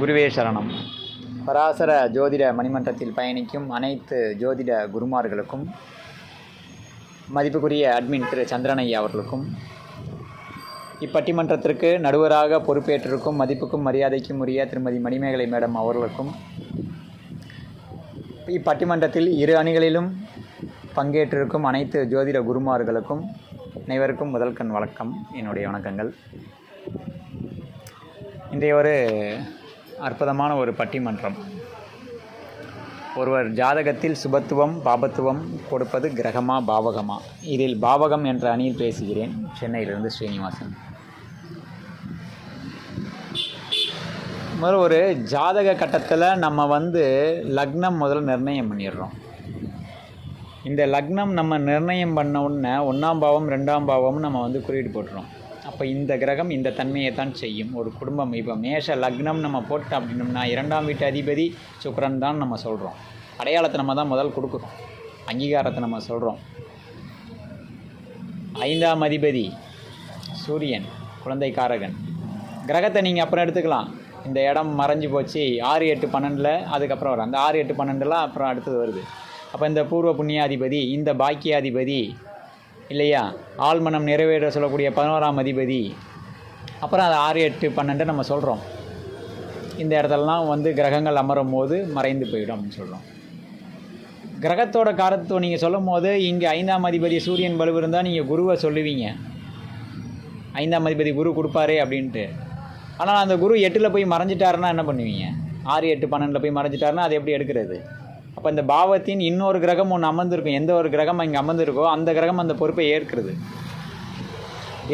குருவே சரணம். பராசர ஜோதிட மணிமன்றத்தில் பயணிக்கும் அனைத்து ஜோதிட குருமார்களுக்கும் மதிப்புக்குரிய அட்மின் திரு சந்திரனையா அவர்களுக்கும் இப்பட்டிமன்றத்திற்கு நடுவராக பொறுப்பேற்றிருக்கும் மதிப்புக்கும் மரியாதைக்கும் உரிய திருமதி மணிமேகலை மேடம் அவர்களுக்கும் இப்பட்டிமன்றத்தில் இரு அணிகளிலும் பங்கேற்றிருக்கும் அனைத்து ஜோதிட குருமார்களுக்கும் அனைவருக்கும் முதல் கண் வணக்கம். என்னுடைய வணக்கங்கள். இன்றைய ஒரு அற்புதமான ஒரு பட்டிமன்றம். ஒருவர் ஜாதகத்தில் சுபத்துவம் பாபத்துவம் கொடுப்பது கிரகமா பாவகமா? இதில் பாவகம் என்ற அணியில் பேசுகிறேன். சென்னையிலிருந்து ஸ்ரீனிவாசன். முதல்ல ஒரு ஜாதக கட்டத்தில் நம்ம வந்து லக்னம் முதல்ல நிர்ணயம் பண்ணிடுறோம். இந்த லக்னம் நம்ம நிர்ணயம் பண்ண உடனே ஒன்றாம் பாவம் ரெண்டாம் பாவம்னு நம்ம வந்து குறியீடு போட்டுறோம். அப்போ இந்த கிரகம் இந்த தன்மையை தான் செய்யும். ஒரு குடும்பம் இப்போ மேஷ லக்னம் நம்ம போட்டோம் அப்படின்னம்னா இரண்டாம் வீட்டு அதிபதி சுக்கரன் தான் நம்ம சொல்கிறோம் அடையாளத்தை நம்ம தான் முதல் கொடுக்குறோம் அங்கீகாரத்தை நம்ம சொல்கிறோம் ஐந்தாம் அதிபதி சூரியன் குழந்தைக்காரகன். கிரகத்தை நீங்கள் அப்புறம் எடுத்துக்கலாம். இந்த இடம் மறைஞ்சு போச்சு. ஆறு எட்டு பன்னெண்டில் அதுக்கப்புறம் வரும். அந்த ஆறு எட்டு பன்னெண்டுலாம் அப்புறம் அடுத்தது வருது. அப்போ இந்த பூர்வ புண்ணியாதிபதி இந்த பாக்கியாதிபதி இல்லையா? ஆழ்மனம் நிறைவேற சொல்லக்கூடிய பதினோராம் அதிபதி. அப்புறம் அது ஆறு எட்டு பன்னெண்டு நம்ம சொல்கிறோம் இந்த இடத்துலலாம் வந்து கிரகங்கள் அமரும் போது மறைந்து போயிடும் அப்படின்னு சொல்கிறோம் கிரகத்தோட காரத்துவம் நீங்கள் சொல்லும் போது இங்கே ஐந்தாம் அதிபதி சூரியன் வலுவு இருந்தால் நீங்கள் குருவை சொல்லுவீங்க. ஐந்தாம் அதிபதி குரு கொடுப்பாரே அப்படின்ட்டு. ஆனால் அந்த குரு எட்டில் போய் மறைஞ்சிட்டாருன்னா என்ன பண்ணுவீங்க? ஆறு எட்டு பன்னெண்டில் போய் மறைஞ்சிட்டாருன்னா அது எப்படி எடுக்கிறது? அப்போ இந்த பாவத்தின் இன்னொரு கிரகம் ஒன்று அமர்ந்திருக்கும். எந்த ஒரு கிரகம் இங்கே அமர்ந்திருக்கோ அந்த கிரகம் அந்த பொறுப்பை ஏற்கிறது.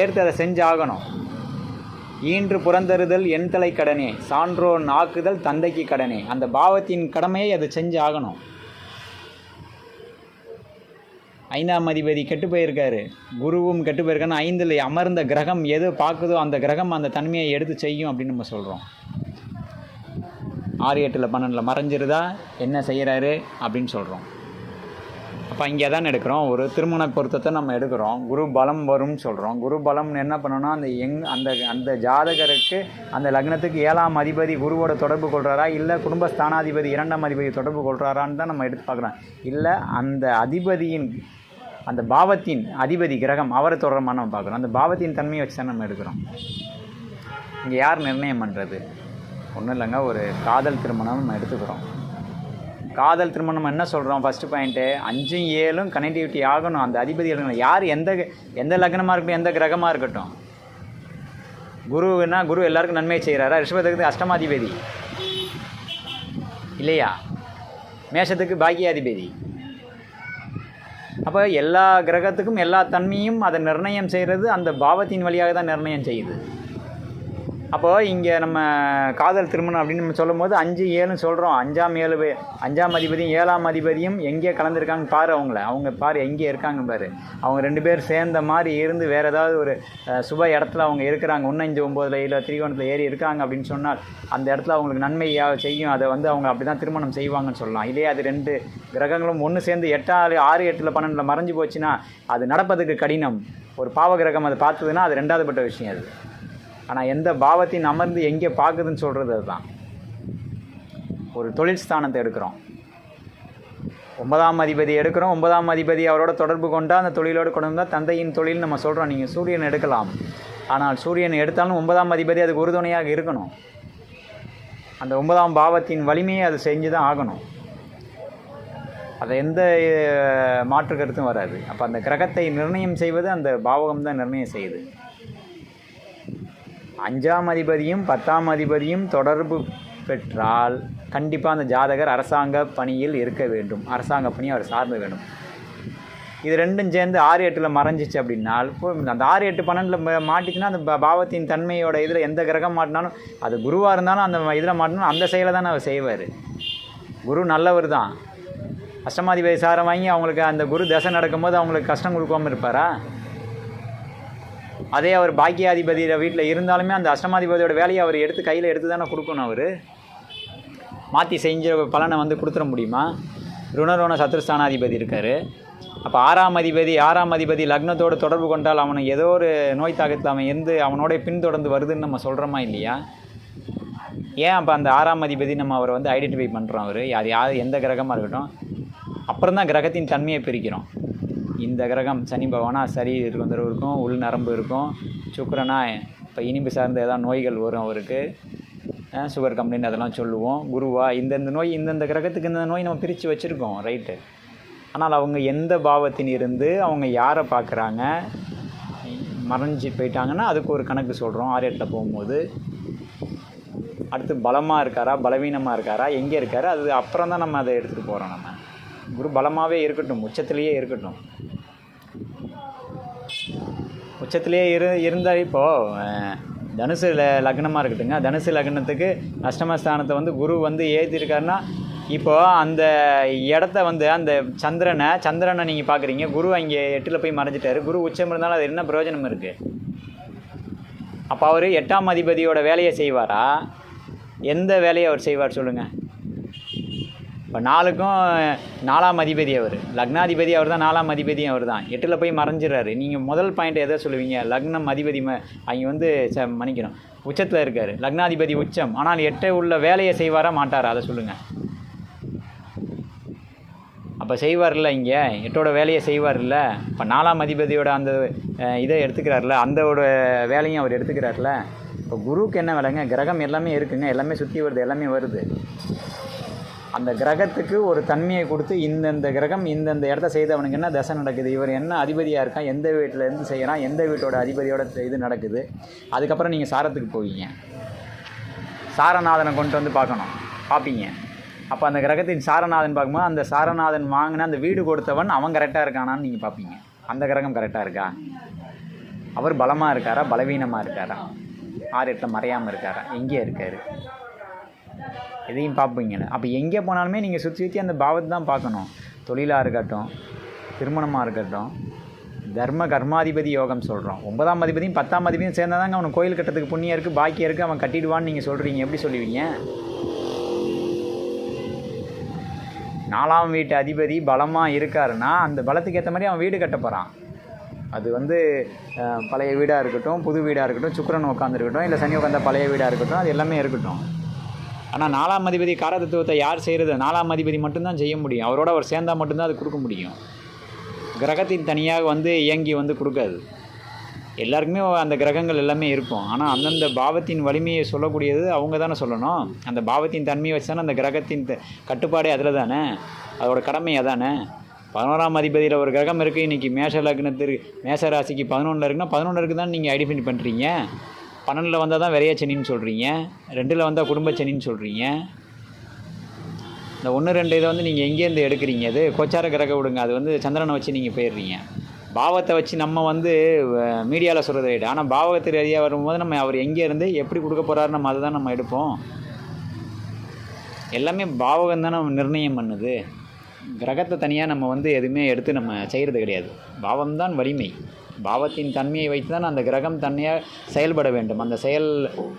ஏற்று அதை செஞ்சாகணும். ஈன்று புறந்தருதல் என் தலை கடனே சான்றோன் ஆக்குதல் தந்தைக்கு கடனே. அந்த பாவத்தின் கடமையை அது செஞ்சு ஆகணும் ஐந்தாம் அதிபதி கெட்டு போயிருக்காரு. குருவும் கெட்டு போயிருக்காருன்னு ஐந்தில் அமர்ந்த கிரகம் எது பார்க்குதோ அந்த கிரகம் அந்த தன்மையை எடுத்து செய்யும் அப்படின்னு நம்ம சொல்கிறோம் ஆறு எட்டில் பன்னெண்டில் மறைஞ்சிருதா? என்ன செய்கிறாரு அப்படின்னு சொல்கிறோம் அப்போ இங்கே தான் எடுக்கிறோம். ஒரு திருமண பொருத்தத்தை நம்ம எடுக்கிறோம். குரு பலம் வரும்னு சொல்கிறோம் குரு பலம் என்ன பண்ணணும்னா அந்த எங் அந்த அந்த ஜாதகருக்கு அந்த லக்னத்துக்கு ஏழாம் அதிபதி குருவோட தொடர்பு கொள்கிறாரா இல்லை குடும்ப ஸ்தானாதிபதி இரண்டாம் அதிபதி தொடர்பு கொள்கிறாரான்னு தான் நம்ம எடுத்து பார்க்குறோம். இல்லை அந்த அதிபதியின் அந்த பாவத்தின் அதிபதி கிரகம் அவரை தொடர்பாக நம்ம பார்க்குறோம். அந்த பாவத்தின் தன்மையை வச்சு தான் நம்ம எடுக்கிறோம். இங்கே யார் நிர்ணயம் பண்ணுறது ஒன்றும் இல்லைங்க ஒரு காதல் திருமணம் நம்ம எடுத்துக்கிறோம். காதல் திருமணம் என்ன சொல்கிறோம் ஃபஸ்ட்டு பாயிண்ட்டு அஞ்சும் ஏழும் கனெக்டிவிட்டி ஆகணும். அந்த அதிபதி இருக்கணும் யார் எந்த எந்த லக்னமாக இருக்கட்டும் எந்த கிரகமாக இருக்கட்டும். குருன்னா குரு எல்லாருக்கும் நன்மை செய்கிறாரா ரிஷபத்துக்கு அஷ்டமாதிபதி. இல்லையா? மேஷத்துக்கு பாக்கியாதிபதி. அப்போ எல்லா கிரகத்துக்கும் எல்லா தன்மையும் அதை நிர்ணயம் செய்கிறது அந்த பாவத்தின் வழியாக தான் நிர்ணயம் செய்யுது. அப்போது இங்கே நம்ம காதல் திருமணம் அப்படின்னு நம்ம சொல்லும் போது அஞ்சு ஏழுன்னு சொல்கிறோம் அஞ்சாம் ஏழு அஞ்சாம் அதிபதியும் ஏழாம் அதிபதியும் எங்கே கலந்துருக்காங்க பாரு அவங்கள. அவங்க பாரு எங்கே இருக்காங்க பாரு. அவங்க ரெண்டு பேர் சேர்ந்த மாதிரி இருந்து வேறு ஏதாவது ஒரு சுப இடத்துல அவங்க இருக்கிறாங்க. ஒன்னஞ்சு ஒம்போதில் இல்லை திரிகோணத்தில் ஏறி இருக்காங்க அப்படின்னு சொன்னால் அந்த இடத்துல அவங்களுக்கு நன்மையாக செய்யும். அதை வந்து அவங்க அப்படி தான் திருமணம் செய்வாங்கன்னு சொல்லலாம். இல்லையே அது ரெண்டு கிரகங்களும் ஒன்று சேர்ந்து எட்டாறு ஆறு எட்டில் பன்னெண்டில் மறைஞ்சு போச்சுன்னா அது நடப்பதுக்கு கடினம். ஒரு பாவ கிரகம் அதை பார்த்ததுன்னா அது ரெண்டாவது பட்ட விஷயம் அது. ஆனால் எந்த பாவத்தின் அமர்ந்து எங்கே பார்க்குதுன்னு சொல்கிறது அதுதான். ஒரு தொழில் ஸ்தானத்தை எடுக்கிறோம். ஒன்பதாம் அதிபதி எடுக்கிறோம். ஒன்பதாம் அதிபதி அவரோட தொடர்பு கொண்டால் அந்த தொழிலோடு கொண்டு வந்தால் தந்தையின் தொழில் நம்ம சொல்கிறோம் நீங்கள் சூரியன் எடுக்கலாம். ஆனால் சூரியன் எடுத்தாலும் ஒன்பதாம் அதிபதி அதுக்கு உறுதுணையாக இருக்கணும். அந்த ஒன்பதாம் பாவத்தின் வலிமையை அது செஞ்சு தான் ஆகணும். அதை எந்த மாற்று கருத்தும் வராது. அப்போ அந்த கிரகத்தை நிர்ணயம் செய்வது அந்த பாவகம் தான் நிர்ணயம் செய்யுது. அஞ்சாம் அதிபதியும் பத்தாம் அதிபதியும் தொடர்பு பெற்றால் கண்டிப்பாக அந்த ஜாதகர் அரசாங்க பணியில் இருக்க வேண்டும். அரசாங்க பணி அவர் சார்ந்து வேண்டும். இது ரெண்டும் சேர்ந்து ஆறு எட்டில் மறைஞ்சிச்சு அப்படின்னால் அந்த ஆறு எட்டு பன்னெண்டில் மாட்டிச்சுன்னா அந்த பாவத்தின் தன்மையோட இதில் எந்த கிரகம் மாட்டினாலும் அது குருவாக இருந்தாலும் அந்த இதில் மாட்டினாலும் அந்த செயலை தானே அவர் செய்வார். குரு நல்லவர் தான். அஷ்டமாதிபதி சாரம் வாங்கி அவங்களுக்கு அந்த குரு தசை நடக்கும்போது அவங்களுக்கு கஷ்டம் கொடுக்காம இருப்பாரா? அதே அவர் பாக்கியாதிபதியோட வீட்டில் இருந்தாலுமே அந்த அஷ்டமாதிபதியோட வேலையை அவர் எடுத்து கையில் எடுத்து தானே கொடுக்கணும் அவர்? மாற்றி செஞ்ச பலனை வந்து கொடுத்துட முடியுமா? ருணரோண சத்ருஸ்தானாதிபதி இருக்கார். அப்போ ஆறாம் அதிபதி ஆறாம் அதிபதி லக்னத்தோடு தொடர்பு கொண்டால் அவனுக்கு ஏதோ ஒரு நோய் தாக்கத்தில் அவன் இருந்து அவனோட பின்தொடர்ந்து வருதுன்னு நம்ம சொல்கிறோமா இல்லையா? ஏன் அப்போ அந்த ஆறாம் அதிபதி நம்ம அவரை வந்து ஐடென்டிஃபை பண்ணுறோம் அவர்? யார் யார்? எந்த கிரகமாக இருக்கட்டும். அப்புறம் தான் கிரகத்தின் தன்மையை பிரிக்கிறோம். இந்த கிரகம் சனி பகவானா சரி தொந்தரவு இருக்கும் உள் நரம்பு இருக்கும். சுக்கரனா இப்போ இனிப்பு சார்ந்த ஏதாவது நோய்கள் வரும் அவருக்கு. சுகர் கம்ப்ளைண்ட் அதெல்லாம் சொல்லுவோம். குருவா இந்தந்த நோய் இந்தந்த கிரகத்துக்கு இந்த நோய் நம்ம பிரித்து வச்சுருக்கோம் ரைட்டு ஆனால் அவங்க எந்த பாவத்தின் இருந்து அவங்க யாரை பார்க்குறாங்க? மறைஞ்சு போயிட்டாங்கன்னா அதுக்கு ஒரு கணக்கு சொல்கிறோம் ஆரியத்தில் போகும்போது. அடுத்து பலமாக இருக்காரா பலவீனமாக இருக்காரா எங்கே இருக்காரு அது அப்புறம் தான் நம்ம அதை எடுத்துகிட்டு போகிறோம் நம்ம. குரு பலமாகவே இருக்கட்டும் உச்சத்துலேயே இருக்கட்டும். உச்சத்திலே இரு இருந்தால் இப்போது தனுசு லக்னமாக இருக்கட்டுங்க தனுசு லக்னத்துக்கு அஷ்டமஸ்தானத்தை வந்து குரு வந்து ஏற்றிருக்காருன்னா இப்போ அந்த இடத்த வந்து அந்த சந்திரனை சந்திரனை நீங்கள் பார்க்குறீங்க குரு அங்கே எட்டில் போய் மறைஞ்சிட்டாரு. குரு உச்சம் இருந்தாலும் அது என்ன பிரயோஜனம் இருக்குது அப்போ அவர் எட்டாம் அதிபதியோட வேலையை செய்வாரா? எந்த வேலையை அவர் செய்வார் சொல்லுங்கள் இப்போ நாலுக்கும் நாலாம் அதிபதி அவர். லக்னாதிபதி அவர் தான் நாலாம் அதிபதி அவர் தான் எட்டில் போய் மறைஞ்சிடறாரு. நீங்கள் முதல் பாயிண்ட் எதை சொல்லுவீங்க? லக்னம் அதிபதி ம அங்கே வந்து ச மன்னிக்கணும். உச்சத்தில் இருக்கார். லக்னாதிபதி உச்சம். ஆனால் எட்டை உள்ள வேலையை செய்வாரா மாட்டாரா? அதை சொல்லுங்கள் அப்போ செய்வார்ல இங்கே? எட்டோட வேலையை செய்வார்ல? இப்போ நாலாம் அதிபதியோட அந்த இதை எடுத்துக்கிறார்ல? அந்தோட வேலையும் அவர் எடுத்துக்கிறார்ல? இப்போ குருவுக்கு என்ன வேலைங்க? கிரகம் எல்லாமே இருக்குங்க. எல்லாமே சுற்றி வருது. எல்லாமே வருது. அந்த கிரகத்துக்கு ஒரு தன்மையை கொடுத்து இந்தந்த கிரகம் இந்தந்த இடத்த செய்தவனுக்கு என்ன தசை நடக்குது? இவர் என்ன அதிபதியாக இருக்கான்? எந்த வீட்டில் இருந்து செய்கிறான் எந்த வீட்டோட அதிபதியோட இது நடக்குது? அதுக்கப்புறம் நீங்கள் சாரத்துக்கு போவீங்க. சாரநாதனை கொண்டு வந்து பார்க்கணும். பார்ப்பீங்க. அப்போ அந்த கிரகத்தின் சாரநாதன் பார்க்கும்போது அந்த சாரநாதன் வாங்கின அந்த வீடு கொடுத்தவன் அவன் கரெக்டாக இருக்கானான்னு நீங்கள் பார்ப்பீங்க. அந்த கிரகம் கரெக்டாக இருக்கா? அவர் பலமாக இருக்காரா? பலவீனமாக இருக்காரா? ஆறு இடத்துல மறையாமல் இருக்காரா? எங்கேயே இருக்காரு? எதையும் பார்ப்பீங்கல்ல அப்போ எங்கே போனாலுமே நீங்கள் சுற்றி சுற்றி அந்த பாவத்தை தான் பார்க்கணும். தொழிலாக இருக்கட்டும் திருமணமாக இருக்கட்டும் தர்ம கர்மாதிபதி யோகம் சொல்கிறோம் ஒன்பதாம் அதிபதியும் பத்தாம் அதிபதியும் சேர்ந்தால் தாங்க அவனுக்கு கோயில் கட்டத்துக்கு புண்ணியம் இருக்குது பாக்கியம் இருக்குது அவன் கட்டிடுவான்னு நீங்கள் சொல்கிறீங்க எப்படி சொல்லுவீங்க? நாலாம் வீட்டு அதிபதி பலமாக இருக்காருன்னா அந்த பலத்துக்கு ஏற்ற மாதிரி அவன் வீடு கட்ட போகிறான் அது வந்து பழைய வீடாக இருக்கட்டும் புது வீடாக இருக்கட்டும் சுக்கிரன் உட்காந்துருக்கட்டும் இல்லை சனி உட்காந்த பழைய வீடாக இருக்கட்டும் அது எல்லாமே இருக்கட்டும். ஆனால் நாலாம் அதிபதி காரதத்துவத்தை யார் செய்கிறது நாலாம் அதிபதி மட்டும்தான் செய்ய முடியும். அவரோட அவர் சேர்ந்தால் மட்டும்தான் அது கொடுக்க முடியும். கிரகத்தின் தனியாக வந்து இயங்கி வந்து கொடுக்காது. எல்லாருக்குமே அந்த கிரகங்கள் எல்லாமே இருக்கும். ஆனால் அந்தந்த பாவத்தின் வலிமையை சொல்லக்கூடியது அவங்க தானே சொல்லணும். அந்த பாவத்தின் தன்மையை வச்சு தானே அந்த கிரகத்தின் த- கட்டுப்பாடே அதில் தானே அதோட கடமை அதானே? பதினோராம் அதிபதியில் ஒரு கிரகம் இருக்குது இன்றைக்கி மேஷ லக்னத்திற்கு மேஷ ராசிக்கு பதினொன்றில் இருக்குன்னா இருக்குது தான் நீங்கள் ஐடென்டிஃபை பண்ணுறீங்க பன்னெண்டில் வந்தால் தான் விரைய சனின்னு சொல்கிறீங்க ரெண்டில் வந்தால் குடும்ப சனின்னு சொல்கிறீங்க இந்த ஒன்று ரெண்டு இதை வந்து நீங்கள் எங்கேருந்து எடுக்கிறீங்க அது? கோச்சார கிரக விடுங்க. அது வந்து சந்திரனை வச்சு நீங்கள் போயிடுறீங்க. பாவத்தை வச்சு நம்ம வந்து மீடியாவில் சொல்கிறது ரைட் ஆனால் பாவகத்து ரீதியாக வரும்போது நம்ம அவர் எங்கேருந்து எப்படி கொடுக்க போகிறாரு நம்ம அதை தான் நம்ம எடுப்போம். எல்லாமே பாவகம் தானே நிர்ணயம் பண்ணுது. கிரகத்தை தனியாக நம்ம வந்து எதுவுமே எடுத்து நம்ம செய்கிறது கிடையாது. பாவம்தான் வலிமை. பாவத்தின் தன்மையை வைத்து தான் அந்த கிரகம் தன்மையாக செயல்பட வேண்டும். அந்த செயல்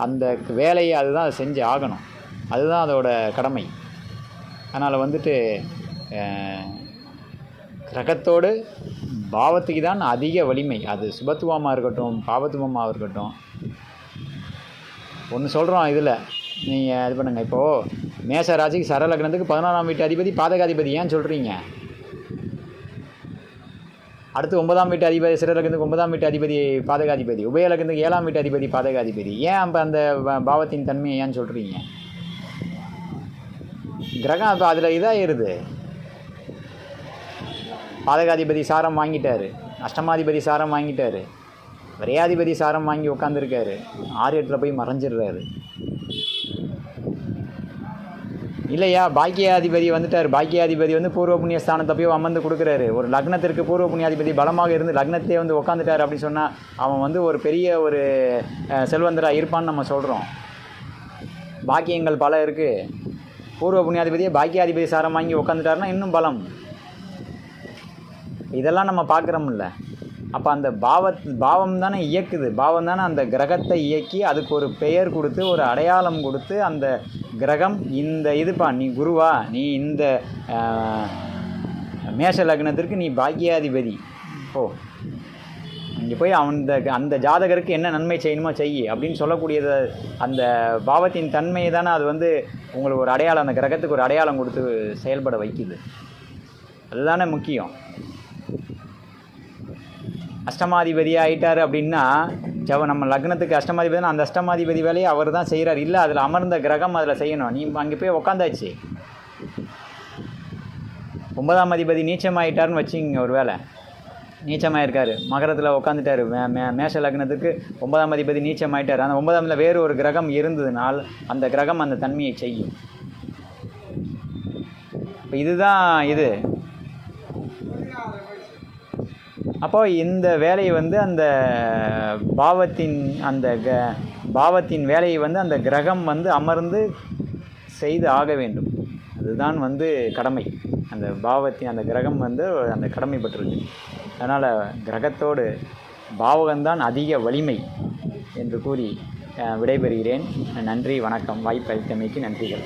அந்த வேலையை அதுதான் அதை செஞ்சு ஆகணும். அதுதான் அதோட கடமை. அதனால் வந்துட்டு கிரகத்தோடு பாவத்துக்கு தான் அதிக வலிமை. அது சுபத்துவமாக இருக்கட்டும் பாவத்துவமாக இருக்கட்டும். ஒன்று சொல்கிறோம் இதில். நீங்கள் இது பண்ணுங்கள் இப்போது மேச ராசிக்கு சரலக்னத்துக்கு பதினாறாம் பதினோராம் வீட்டு அதிபதி பாதகாதிபதி. ஏன் சொல்கிறீங்க அடுத்து ஒன்பதாம் வீட்டு அதிபதி சிறலக்கந்துக்கு ஒன்பதாம் வீட்டு அதிபதி பாதகாதிபதி உபயலக்கந்துக்கு ஏழாம் வீட்டு அதிபதி பாதகாதிபதி. ஏன் அப்போ அந்த பாவத்தின் தன்மையை ஏன் சொல்கிறீங்க கிரகம் அப்போ அதில் இதாகிடுது பாதகாதிபதி சாரம் வாங்கிட்டார். அஷ்டமாதிபதி சாரம் வாங்கிட்டார். விரையாதிபதி சாரம் வாங்கி உட்காந்துருக்காரு ஆறு எட்டில் போய் மறைஞ்சிடுறாரு. இல்லையா? பாக்கியாதிபதி வந்துட்டார். பாக்கியாதிபதி வந்து பூர்வ புண்ணிய ஸ்தானத்தை போய் அமர்ந்து கொடுக்குறாரு. ஒரு லக்னத்திற்கு பூர்வ புண்ணியாதிபதி பலமாக இருந்து லக்னத்திலே வந்து உட்காந்துட்டார் அப்படின்னு சொன்னால் அவன் வந்து ஒரு பெரிய ஒரு செல்வந்தராக இருப்பான்னு நம்ம சொல்கிறோம் பாக்கியங்கள் பல இருக்குது பூர்வ புண்ணியாதிபதியை பாக்கியாதிபதி சாரம் வாங்கி உட்காந்துட்டாருன்னா இன்னும் பலம். இதெல்லாம் நம்ம பார்க்குறோம்ல. அப்போ அந்த பாவத் பாவம் தானே இயக்குது. பாவம் தானே அந்த கிரகத்தை இயக்கி அதுக்கு ஒரு பெயர் கொடுத்து ஒரு அடையாளம் கொடுத்து அந்த கிரகம் இந்த இதுப்பா நீ குருவா நீ இந்த மேஷ லக்னத்திற்கு நீ பாக்கியாதிபதி. ஓ இங்கே போய் அந்த அந்த ஜாதகருக்கு என்ன நன்மை செய்யணுமோ செய் அப்படின்னு சொல்லக்கூடியது அந்த பாவத்தின் தன்மையை தானே அது வந்து உங்களுக்கு ஒரு அடையாளம் அந்த கிரகத்துக்கு ஒரு அடையாளம் கொடுத்து செயல்பட வைக்குது. அதுதானே முக்கியம். அஷ்டமாதிபதி ஆகிட்டார் அப்படின்னா ஜவ நம்ம லக்னத்துக்கு அஷ்டமாதிபதினா அந்த அஷ்டமாதிபதி வேலையை அவர் தான் செய்கிறார் இல்லை அதில் அமர்ந்த கிரகம் அதில் செய்யணும். நீ அங்கே போய் உக்காந்தாச்சு. ஒன்பதாம் அதிபதி நீச்சமாயிட்டாருன்னு வச்சுங்க ஒரு வேலை நீச்சமாயிருக்காரு. மகரத்தில் உட்காந்துட்டாரு மே மே மேஷ லக்னத்துக்கு ஒன்பதாம் அதிபதி நீச்சமாயிட்டார். அந்த ஒன்பதாம்ல வேறு ஒரு கிரகம் இருந்ததுனால் அந்த கிரகம் அந்த தன்மையை செய்யும். இப்போ இதுதான் இது. அப்போ இந்த வேலையை வந்து அந்த பாவத்தின் அந்த க பாவத்தின் வேலையை வந்து அந்த கிரகம் வந்து அமர்ந்து செய்து ஆக வேண்டும். அதுதான் வந்து கடமை. அந்த பாவத்தின் அந்த கிரகம் வந்து அந்த கடமைப்பட்டிருக்கு அதனால் கிரகத்தோடு பாவகம்தான் அதிக வலிமை என்று கூறி விடைபெறுகிறேன். நன்றி வணக்கம். வாய்ப்பு அளித்தமைக்கு நன்றிகள்.